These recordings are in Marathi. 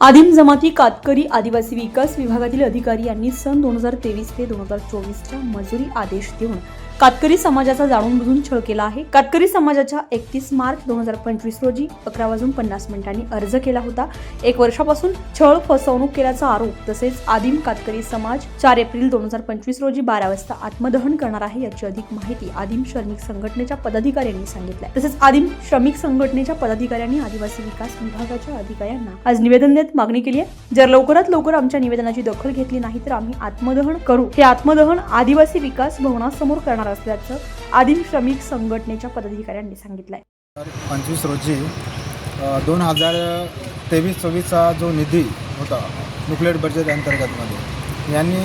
आदिम जमाती कातकरी आदिवासी विकास विभागातील अधिकारी यांनी सन दोन हजार तेवीस ते दोन हजार चोवीसच्या मजुरी आदेश देऊन कातकरी समाजाचा जाणून बुजून छळ केला आहे. कातकरी समाजाच्या एकतीस मार्च दोन हजार पंचवीस रोजी अकरा वाजून पन्नास मिनिटांनी अर्ज केला होता. एक वर्षापासून छळ फसवणूक केल्याचा आरोप तसेच आदिम कातकरी समाज चार एप्रिल दोन हजार पंचवीस रोजी बारा वाजता आत्मदहन करणार आहे याची अधिक माहिती आदिम श्रमिक संघटनेच्या पदाधिकाऱ्यांनी सांगितलं. तसेच आदिम श्रमिक संघटनेच्या पदाधिकाऱ्यांनी आदिवासी विकास विभागाच्या अधिकाऱ्यांना आज निवेदन देत मागणी केली आहे. जर लवकरात लवकर आमच्या निवेदनाची दखल घेतली नाही तर आम्ही आत्मदहन करू. हे आत्मदहन आदिवासी विकास भवनासमोर करणार असल्याचं आदिम श्रमिक संघटनेच्या पदाधिकाऱ्यांनी सांगितलंय. पंचवीस रोजी दोन हजार तेवीस चोवीसचा जो निधी होता न्यूक्लिअर बजेट अंतर्गतमध्ये यांनी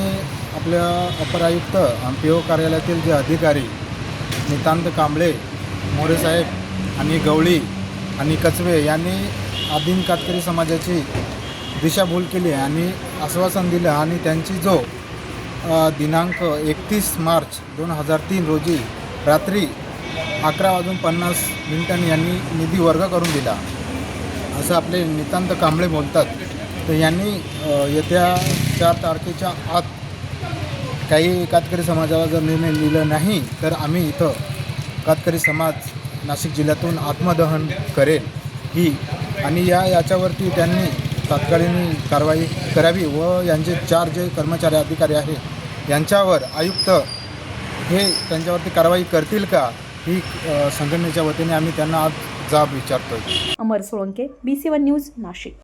आपल्या अपर आयुक्त आणि पी ओ कार्यालयातील जे अधिकारी नितांत कांबळे मोरेसाहेब आणि गवळी आणि कचवे यांनी आदिम कातकरी समाजाची दिशाभूल केली आणि आश्वासन दिलं आणि त्यांची जो दिनांक एकतीस मार्च दोन हजार तीन रोजी रात्री अकरा वाजून पन्नास मिनिटांनी यांनी निधी वर्ग करून दिला. असं आपले नितांत कांबळे बोलतात. तर यांनी येत्या चार तारखेच्या आत काही कातकरी समाजाला जर निर्णय लिहिलं नाही तर आम्ही इथं कातकरी समाज नाशिक जिल्ह्यातून आत्मदहन करेल. ही आणि या याच्यावरती त्यांनी तात्कालीन कारवाई करावी व यांचे चार जे कर्मचारी अधिकारी आहेत यांच्यावर आयुक्त हे त्यांच्यावरती कारवाई करतील का ही संघटनेच्या वतीने आम्ही त्यांना आज जाब विचारतोय. Amar Solanke B C one news Nashik.